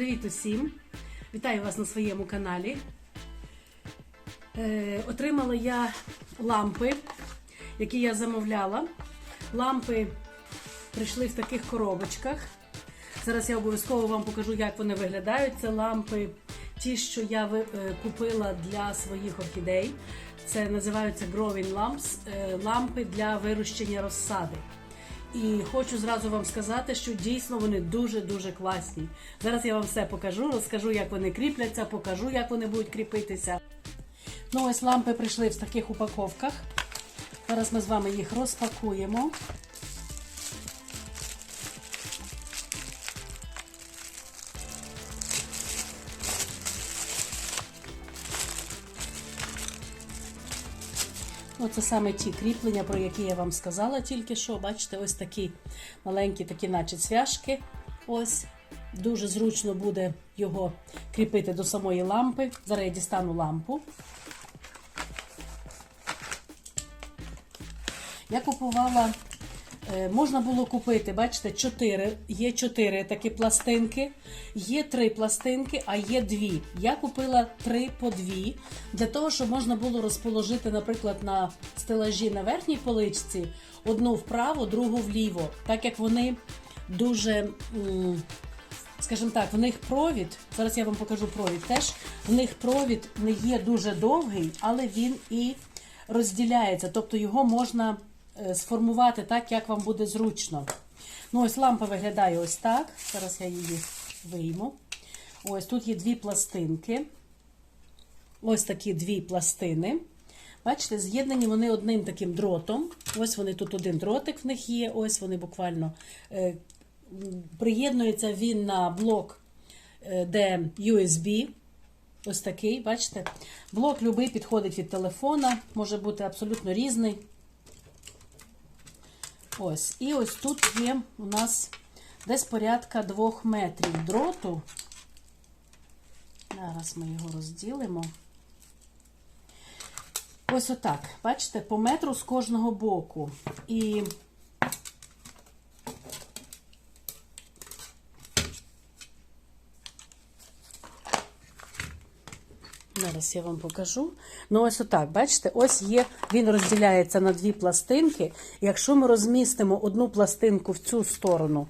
Привіт усім! Вітаю вас на своєму каналі. Е, отримала я лампи, які я замовляла. Лампи прийшли в таких коробочках. Зараз я обов'язково вам покажу, як вони виглядають. Це лампи, ті, що я е, купила для своїх орхідей. Це називаються Growing Lamps, е, лампи для вирощення розсади. І хочу зразу вам сказати, що дійсно вони дуже-дуже класні. Зараз я вам все покажу, розкажу, як вони кріпляться, покажу, як вони будуть кріпитися. Ну, ось лампи прийшли в таких упаковках. Зараз ми з вами їх розпакуємо. Це саме ті кріплення, про які я вам сказала тільки що. Бачите, ось такі маленькі, такі, наче цвяшки. Ось. Дуже зручно буде його кріпити до самої лампи. Зараз я дістану лампу. Я купувала, можна було купити, бачите, 4, є 4 такі пластинки, є 3 пластинки, а є 2. Я купила 3 по 2, для того, щоб можна було розположити, наприклад, на стелажі на верхній поличці одну вправо, другу вліво, так як вони дуже. Скажімо так, в них провід, зараз я вам покажу провід теж. В них провід не є дуже довгий, але він і розділяється. Тобто його можна е, сформувати так, як вам буде зручно. Ну, ось лампа виглядає ось так. Зараз я її вийму. Ось тут є дві пластинки. Ось такі дві пластини. Бачите, з'єднані вони одним таким дротом. Ось вони тут один дротик в них є. Ось вони буквально е, приєднується він на блок, е, де USB. Ось такий, бачите? Блок любий підходить від телефона, може бути абсолютно різний. Ось. І ось тут є у нас десь порядка 2 метрів дроту. Зараз ми його розділимо. Ось отак. Бачите, по метру з кожного боку. І Зараз я вам покажу. Ну, ось отак, бачите, ось є, він розділяється на дві пластинки. Якщо ми розмістимо одну пластинку в цю сторону,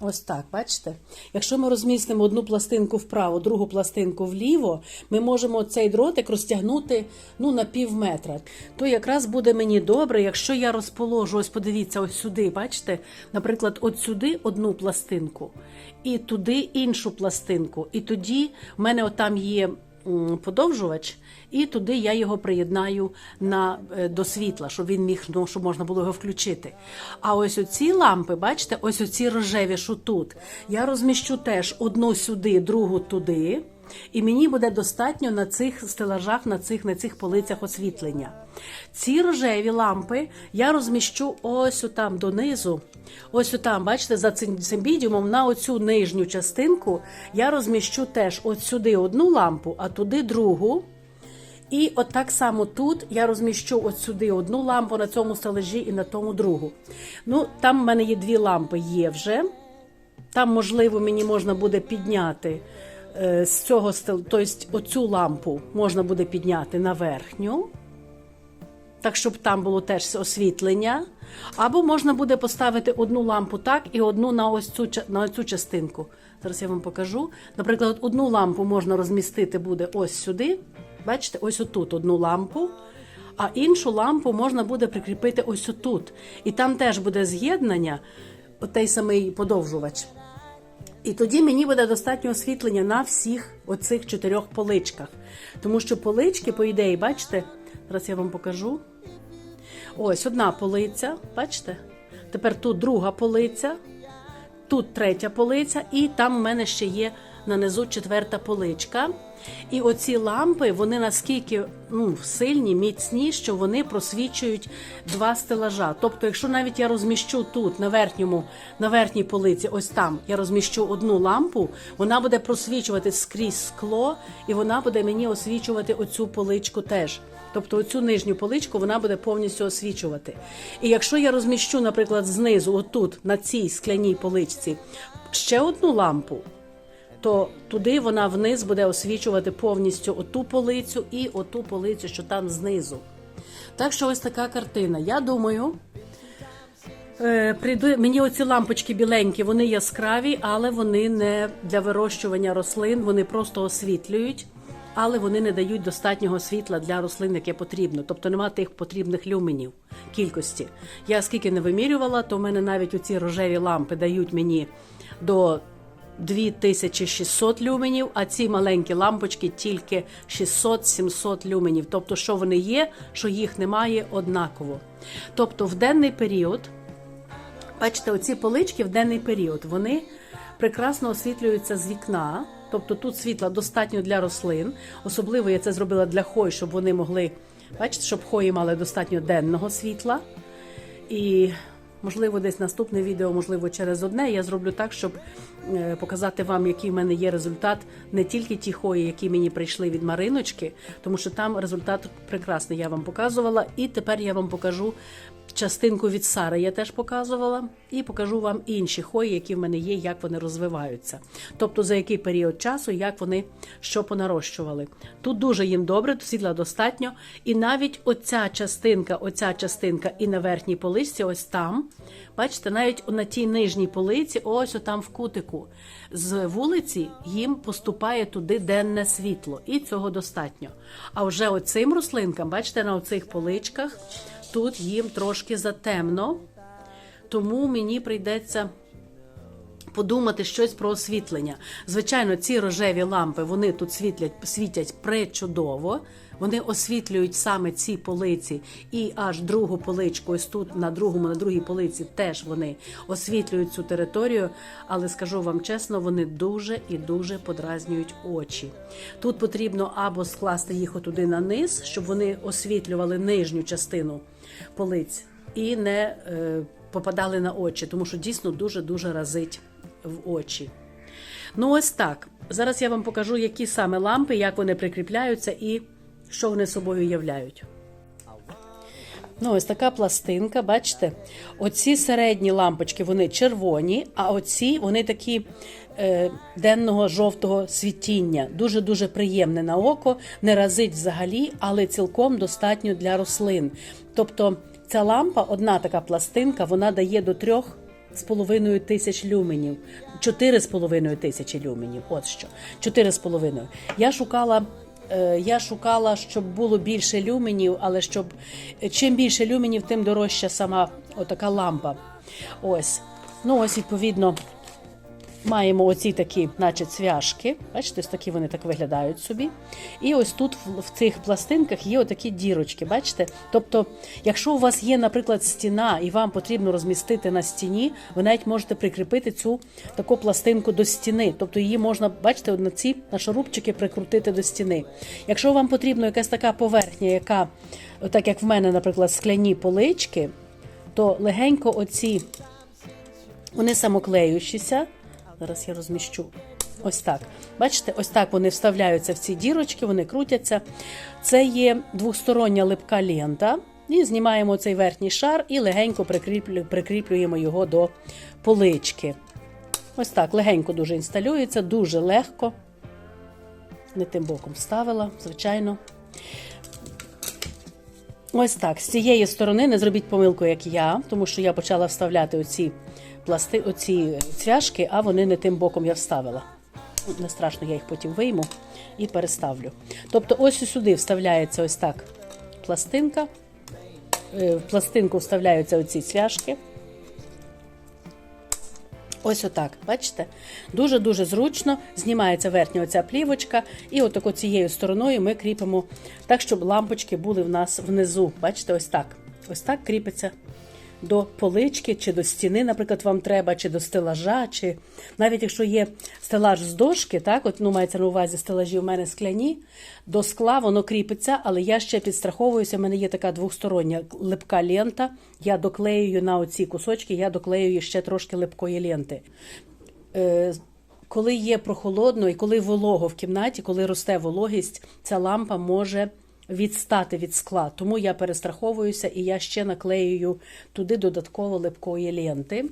ось так, бачите? Якщо ми розмістимо одну пластинку вправо, другу пластинку вліво, ми можемо цей дротик розтягнути ну, на пів метра. То якраз буде мені добре, якщо я розположу, ось подивіться, ось сюди, бачите, наприклад, от сюди одну пластинку, і туди іншу пластинку. І тоді в мене отам є подовжувач, і туди я його приєднаю на, е, до світла, щоб він міг, ну, щоб можна було його включити. А ось оці лампи, бачите, ось оці рожеві, що тут, я розміщу теж одну сюди, другу туди. І мені буде достатньо на цих стелажах, на цих на цих полицях освітлення. Ці рожеві лампи я розміщу ось отам донизу. Ось отам, бачите, за цим цимбідіумом на оцю нижню частинку я розміщу теж от сюди одну лампу, а туди другу. І от так само тут я розміщу от сюди одну лампу на цьому стелажі і на тому другу. Ну, там в мене є дві лампи, є вже. Там, можливо, мені можна буде підняти з цього стел, тобто оцю лампу можна буде підняти на верхню, так щоб там було теж освітлення. Або можна буде поставити одну лампу так і одну на ось цю на цю частинку. Зараз я вам покажу. Наприклад, одну лампу можна розмістити буде ось сюди. Бачите, ось отут одну лампу. А іншу лампу можна буде прикріпити ось отут. І там теж буде з'єднання, отей самий подовжувач. І тоді мені буде достатньо освітлення на всіх оцих чотирьох поличках. Тому що полички, по ідеї, бачите, зараз я вам покажу. Ось одна полиця, бачите? Тепер тут друга полиця, тут третя полиця, і там у мене ще є нанизу четверта поличка. І оці лампи, вони наскільки ну, сильні, міцні, що вони просвічують два стелажа. Тобто, якщо навіть я розміщу тут, на верхньому, на верхній полиці, ось там я розміщу одну лампу, вона буде просвічувати скрізь скло, і вона буде мені освічувати оцю поличку теж. Тобто оцю нижню поличку вона буде повністю освічувати. І якщо я розміщу, наприклад, знизу, отут, на цій скляній поличці, ще одну лампу, то туди вона вниз буде освічувати повністю оту полицю і оту полицю, що там знизу. Так що ось така картина. Я думаю, е, прийду, мені оці лампочки біленькі, вони яскраві, але вони не для вирощування рослин, вони просто освітлюють. Але вони не дають достатнього світла для рослин, яке потрібно. Тобто нема тих потрібних люменів кількості. Я скільки не вимірювала, то в мене навіть оці рожеві лампи дають мені до 2600 люменів, а ці маленькі лампочки тільки 600-700 люменів. Тобто, що вони є, що їх немає, однаково. Тобто, в денний період, бачите, оці полички в денний період, вони прекрасно освітлюються з вікна. Тобто тут світла достатньо для рослин. Особливо я це зробила для хой, щоб вони могли, бачите, щоб хої мали достатньо денного світла. І можливо, десь наступне відео, можливо, через одне. Я зроблю так, щоб е, показати вам, який в мене є результат, не тільки ті хої, які мені прийшли від Мариночки, тому що там результат прекрасний. Я вам показувала, і тепер я вам покажу. Частинку від Сари я теж показувала, і покажу вам інші хої, які в мене є, як вони розвиваються. Тобто за який період часу, як вони що понарощували. Тут дуже їм добре, світла достатньо. І навіть оця частинка, оця частинка і на верхній поличці, ось там. Бачите, навіть на тій нижній полиці, ось отам в кутику, з вулиці їм поступає туди денне світло, і цього достатньо. А вже оцим рослинкам, бачите, на оцих поличках. Тут їм трошки затемно, тому мені прийдеться подумати щось про освітлення. Звичайно, ці рожеві лампи вони тут світлять, світять пречудово. Вони освітлюють саме ці полиці, і аж другу поличку, ось тут на другому, на другій полиці теж вони освітлюють цю територію. Але скажу вам чесно, вони дуже і дуже подразнюють очі. Тут потрібно або скласти їх отуди на низ, щоб вони освітлювали нижню частину полиць і не е, попадали на очі, тому що дійсно дуже дуже разить в очі. Ну, ось так. Зараз я вам покажу, які саме лампи, як вони прикріпляються і що вони собою являють. Ну, ось така пластинка, бачите? Оці середні лампочки вони червоні, а оці вони такі денного жовтого світіння. Дуже-дуже приємне на око, не разить взагалі, але цілком достатньо для рослин. Тобто ця лампа, одна така пластинка, вона дає до трьох з половиною тисяч люменів. Чотири з половиною тисячі люменів. От що. Чотири з половиною. Я шукала. е, Я шукала, щоб було більше люменів, але щоб чим більше люменів, тим дорожча сама отака лампа. Ось. Ну, ось, відповідно, маємо оці такі, наче цвяшки. Бачите, ось такі вони так виглядають собі. І ось тут в, цих пластинках є отакі дірочки. Бачите? Тобто, якщо у вас є, наприклад, стіна, і вам потрібно розмістити на стіні, ви навіть можете прикріпити цю таку пластинку до стіни. Тобто її можна, бачите, на ці на шурупчики прикрутити до стіни. Якщо вам потрібна якась така поверхня, яка, так як в мене, наприклад, скляні полички, то легенько оці. Вони самоклеючіся. Зараз я розміщу. Ось так. Бачите, ось так вони вставляються в ці дірочки, вони крутяться. Це є двостороння липка лента. І знімаємо цей верхній шар і легенько прикріплюємо його до полички. Ось так, легенько дуже інсталюється, дуже легко. Не тим боком вставила, звичайно. Ось так. З цієї сторони не зробіть помилку, як я, тому що я почала вставляти оці пласти, оці цвяшки, а вони не тим боком я вставила. Не страшно, я їх потім вийму і переставлю. Тобто, ось сюди вставляється ось так пластинка. Е, В пластинку вставляються оці цвяшки. Ось отак, бачите? Дуже-дуже зручно знімається верхня оця плівочка, і отако цією стороною ми кріпимо так, щоб лампочки були в нас внизу. Бачите, ось так. Ось так кріпиться до полички чи до стіни, наприклад, вам треба, чи до стелажа, чи навіть якщо є стелаж з дошки, так, от ну мається на увазі стелажі у мене скляні, до скла воно кріпиться, але я ще підстраховуюся. У мене є така двостороння липка лента. Я доклеюю на оці кусочки, я доклеюю ще трошки липкої ленти. Е, коли є прохолодно і коли волого в кімнаті, коли росте вологість, ця лампа може відстати від скла. Тому я перестраховуюся і я ще наклеюю туди додатково липкої ленти.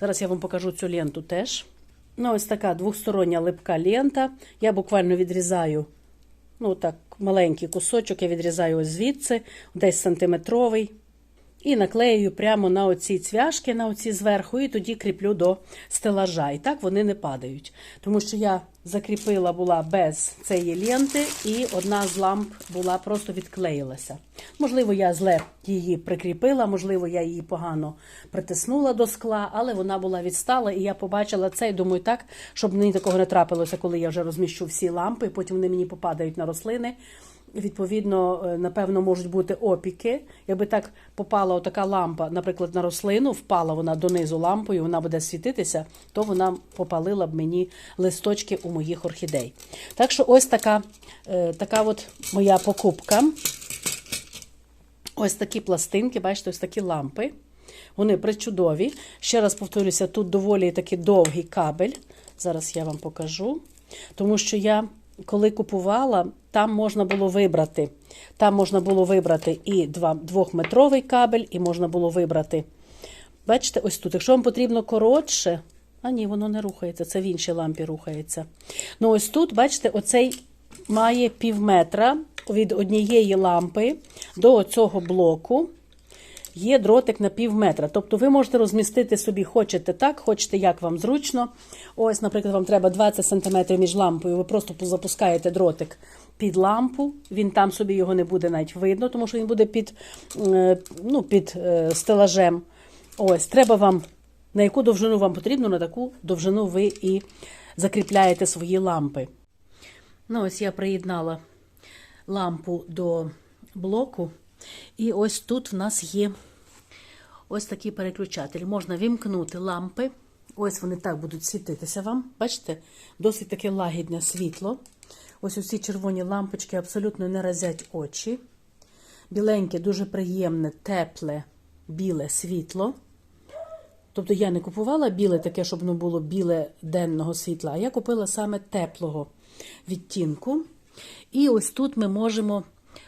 Зараз я вам покажу цю ленту теж. Ну, ось така двостороння липка лента. Я буквально відрізаю, ну так, маленький кусочок, я відрізаю ось звідси, десь сантиметровий. І наклею прямо на оці цвяшки, на оці зверху, і тоді кріплю до стелажа. І так вони не падають. Тому що я закріпила була без цієї ленти, і одна з ламп була просто відклеїлася. Можливо, я зле її прикріпила, можливо, я її погано притиснула до скла, але вона була відстала, і я побачила це і думаю, так, щоб мені такого не трапилося, коли я вже розміщу всі лампи, потім вони мені попадають на рослини. Відповідно, е, напевно, можуть бути опіки. Якби так попала отака лампа, наприклад, на рослину, впала вона донизу лампою, вона буде світитися, то вона попалила б мені листочки у моїх орхідей. Так що ось така, е, така от моя покупка. Ось такі пластинки, бачите, ось такі лампи. Вони причудові. Ще раз повторюся, тут доволі такий довгий кабель. Зараз я вам покажу. Тому що я, коли купувала, там можна було вибрати. Там можна було вибрати і два, двохметровий кабель, і можна було вибрати. Бачите, ось тут. Якщо вам потрібно коротше, а ні, воно не рухається, це в іншій лампі рухається. Ну, ось тут, бачите, оцей має пів метра від однієї лампи до цього блоку. Є дротик на пів метра. Тобто ви можете розмістити собі, хочете так, хочете, як вам зручно. Ось, наприклад, вам треба 20 см між лампою. Ви просто запускаєте дротик під лампу. Він там собі його не буде навіть видно, тому що він буде під, е, ну, під е, стелажем. Ось, треба вам, на яку довжину вам потрібно, на таку довжину ви і закріпляєте свої лампи. Ну, ось я приєднала лампу до блоку. І ось тут в нас є ось такий переключатель. Можна вімкнути лампи. Ось вони так будуть світитися вам. Бачите, досить таке лагідне світло. Ось усі червоні лампочки абсолютно не разять очі. Біленьке, дуже приємне, тепле, біле світло. Тобто я не купувала біле таке, щоб воно було біле денного світла, а я купила саме теплого відтінку. І ось тут ми можемо,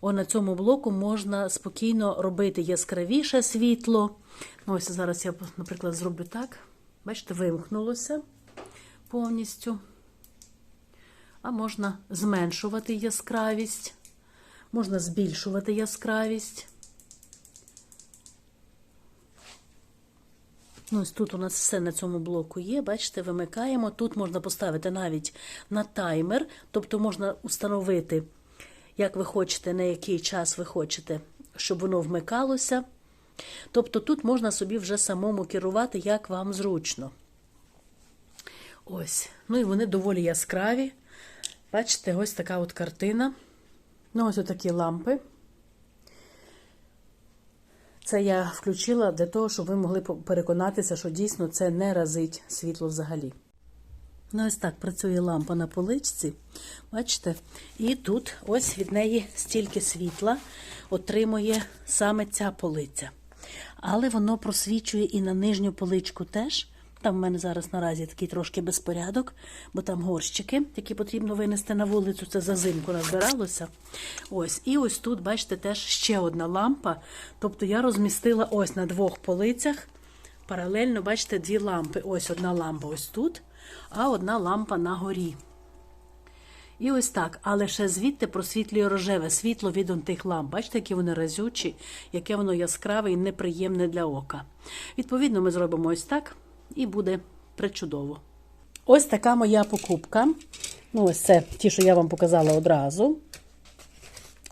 о, на цьому блоку можна спокійно робити яскравіше світло. Ну, Ось зараз я, наприклад, зроблю так. Бачите, вимкнулося повністю. А можна зменшувати яскравість, можна збільшувати яскравість. Ну, ось тут у нас все на цьому блоку є. Бачите, вимикаємо. Тут можна поставити навіть на таймер, тобто можна установити, як ви хочете, на який час ви хочете, щоб воно вмикалося. Тобто тут можна собі вже самому керувати, як вам зручно. Ось. Ну і вони доволі яскраві. Бачите, ось така от картина. Ну, ось такі лампи. Це я включила для того, щоб ви могли переконатися, що дійсно це не разить світло взагалі. Ну, ось так працює лампа на поличці. Бачите? І тут ось від неї стільки світла отримує саме ця полиця. Але воно просвічує і на нижню поличку теж. Там в мене зараз наразі такий трошки безпорядок, бо там горщики, які потрібно винести на вулицю. Це за зимку назбиралося. Ось. І ось тут, бачите, теж ще одна лампа. Тобто я розмістила ось на двох полицях. Паралельно, бачите, дві лампи. Ось одна лампа ось тут, а одна лампа на горі. І ось так, але ще звідти просвітлює рожеве світло від тих ламп. Бачите, які вони разючі, яке воно яскраве і неприємне для ока. Відповідно, ми зробимо ось так і буде причудово. Ось така моя покупка. Ну, ось це ті, що я вам показала одразу.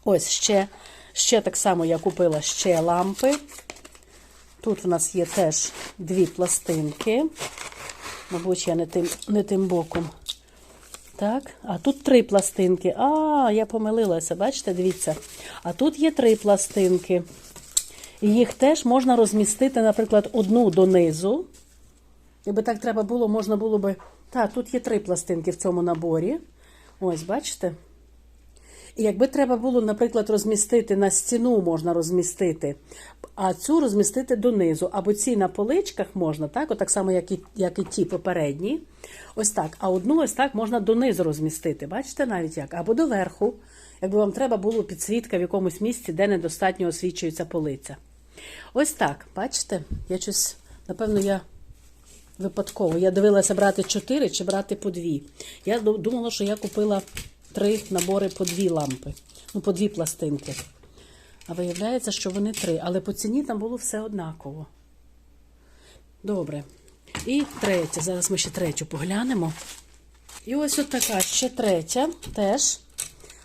Ось ще, ще так само я купила ще лампи. Тут в нас є теж дві пластинки. Мабуть, я не тим, не тим боком. Так, а тут три пластинки. А, я помилилася, бачите, дивіться. А тут є три пластинки. І їх теж можна розмістити, наприклад, одну донизу. Якби так треба було, можна було би. Так, тут є три пластинки в цьому наборі. Ось, бачите? Якби треба було, наприклад, розмістити на стіну можна розмістити, а цю розмістити донизу. Або ці на поличках можна, так, отак само, як і, як і ті попередні. Ось так. А одну ось так можна донизу розмістити. Бачите, навіть як? Або доверху, якби вам треба було підсвітка в якомусь місці, де недостатньо освічується полиця. Ось так, бачите? Я щось, напевно, я випадково. Я дивилася брати 4 чи брати по 2. Я думала, що я купила три набори по дві лампи, ну, по дві пластинки. А виявляється, що вони три, але по ціні там було все однаково. Добре. І третя. Зараз ми ще третю поглянемо. І ось така ще третя теж.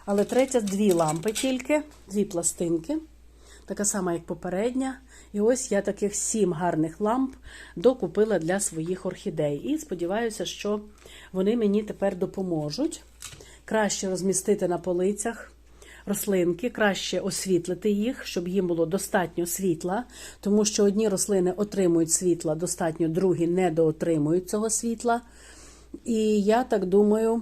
Але третя дві лампи тільки, дві пластинки. Така сама, як попередня. І ось я таких сім гарних ламп докупила для своїх орхідей. І сподіваюся, що вони мені тепер допоможуть краще розмістити на полицях рослинки, краще освітлити їх, щоб їм було достатньо світла, тому що одні рослини отримують світла достатньо, другі недоотримують цього світла. І я так думаю,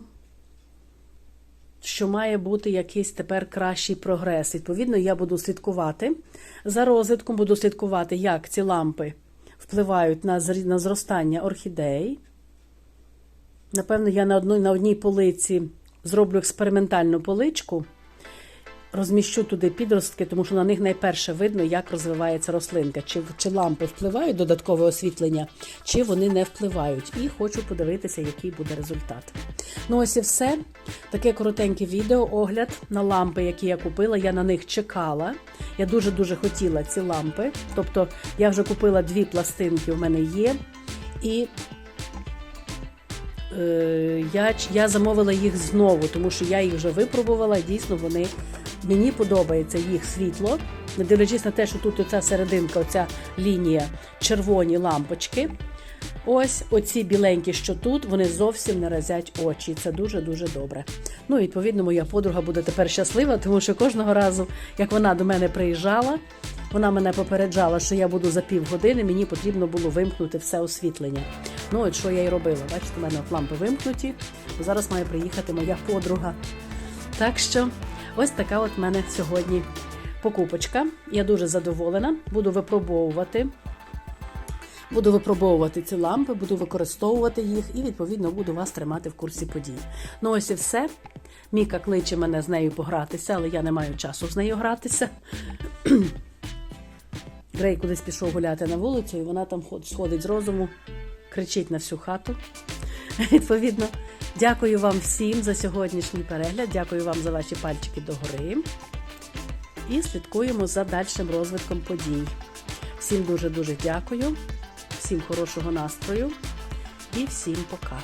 що має бути якийсь тепер кращий прогрес. Відповідно, я буду слідкувати за розвитком, буду слідкувати, як ці лампи впливають на зростання орхідей. Напевно, я на одній полиці зроблю експериментальну поличку, розміщу туди підростки, тому що на них найперше видно, як розвивається рослинка, чи, чи лампи впливають додаткове освітлення, чи вони не впливають. І хочу подивитися, який буде результат. Ну, ось і все. Таке коротеньке відео, огляд на лампи, які я купила. Я на них чекала. Я дуже-дуже хотіла ці лампи. Тобто я вже купила дві пластинки, у мене є. І я, я замовила їх знову, тому що я їх вже випробувала. Дійсно, вони мені подобається їх світло. Не дивлячись на те, що тут оця серединка, оця лінія, червоні лампочки. Ось оці біленькі, що тут, вони зовсім не разять очі. Це дуже-дуже добре. Ну, відповідно, моя подруга буде тепер щаслива, тому що кожного разу, як вона до мене приїжджала, вона мене попереджала, що я буду за півгодини, мені потрібно було вимкнути все освітлення. Ну, от що я й робила. Бачите, у мене от лампи вимкнуті. Зараз має приїхати моя подруга. Так що, ось така от в мене сьогодні покупочка. Я дуже задоволена, буду випробовувати. Буду випробовувати ці лампи, буду використовувати їх і, відповідно, буду вас тримати в курсі подій. Ну, ось і все. Міка кличе мене з нею погратися, але я не маю часу з нею гратися. Грей кудись пішов гуляти на вулицю, і вона там сходить з розуму, кричить на всю хату. Відповідно, дякую вам всім за сьогоднішній перегляд. Дякую вам за ваші пальчики догори. І слідкуємо за дальшим розвитком подій. Всім дуже-дуже дякую, всім хорошого настрою і всім пока.